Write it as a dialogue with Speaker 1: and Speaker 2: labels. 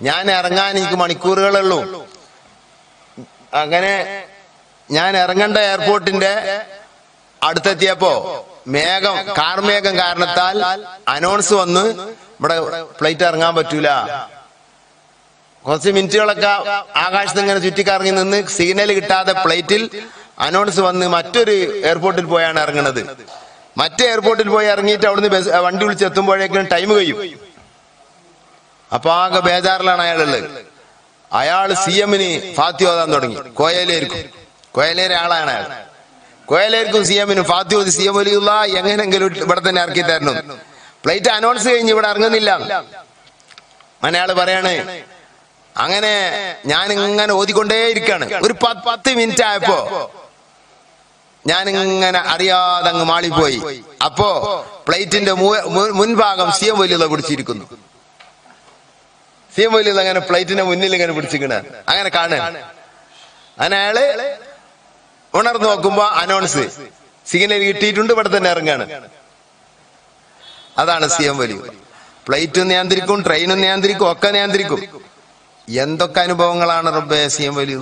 Speaker 1: ഞാൻ ഇറങ്ങാൻ എനിക്ക് മണിക്കൂറുകളുള്ളൂ അങ്ങനെ ഞാൻ ഇറങ്ങേണ്ട എയർപോർട്ടിന്റെ അടുത്തെത്തിയപ്പോ മേഘം കാർമേഘം കാരണത്താൽ അനൗൺസ് വന്ന് ഇവിടെ ഫ്ലൈറ്റ് ഇറങ്ങാൻ പറ്റൂല. കുറച്ച് മിനിറ്റുകളൊക്കെ ആകാശത്ത് ഇങ്ങനെ ചുറ്റിക്കറങ്ങി നിന്ന് സിഗ്നൽ കിട്ടാതെ ഫ്ലൈറ്റിൽ അനൗൺസ് വന്ന് മറ്റൊരു എയർപോർട്ടിൽ പോയാണ് ഇറങ്ങുന്നത് മറ്റേ എയർപോർട്ടിൽ പോയി ഇറങ്ങിയിട്ട് അവിടുന്ന് വണ്ടി വിളിച്ച് എത്തുമ്പോഴേക്കും ടൈം കഴിയും. അപ്പൊ ആകെ ബേജാറിലാണ് അയാളുള്ളത്. അയാൾ സി എമ്മിന് ഫാത്തി ഓതാൻ തുടങ്ങി. കോയലേർക്കും. കോയലേരെ ആളാണ് അയാൾ. കോയലേർക്കും സി എമ്മിനും ഫാത്തി ഓതി സി എം വലിയുള്ള എങ്ങനെങ്കിലും ഇവിടെ തന്നെ ഇറക്കി തരണം. പ്ലേറ്റ് അനൗൺസ് കഴിഞ്ഞ് ഇവിടെ ഇറങ്ങുന്നില്ല. മലയാൾ പറയാണ് അങ്ങനെ ഞാൻ ഇങ്ങനെ ഓതിക്കൊണ്ടേയിരിക്കാണ്. ഒരു പത്ത് മിനിറ്റ് ആയപ്പോ ഞാൻ ഇങ്ങനെ അറിയാതെ അങ്ങ് മാളിപ്പോയി അപ്പോ പ്ലേറ്റിന്റെ മുൻഭാഗം സി എം വലിയുള്ള പിടിച്ചിരിക്കുന്നു. വലിയുള്ള അങ്ങനെ പ്ലേറ്റിന്റെ മുന്നിൽ ഇങ്ങനെ പിടിച്ചിരിക്കണ. അങ്ങനെ കാണുക. അങ്ങനെ ഉണർന്നു നോക്കുമ്പോ അനൗൺസ് സിഗ്നൽ കിട്ടിയിട്ടുണ്ട് ഇവിടെ തന്നെ ഇറങ്ങാണ്. അതാണ് സി എം വലിയ ഫ്ലൈറ്റും നിയന്ത്രിക്കും ട്രെയിനും നിയന്ത്രിക്കും ഒക്കെ നിയന്ത്രിക്കും. എന്തൊക്കെ അനുഭവങ്ങളാണ് റബ്ബെ സി എം വലിയ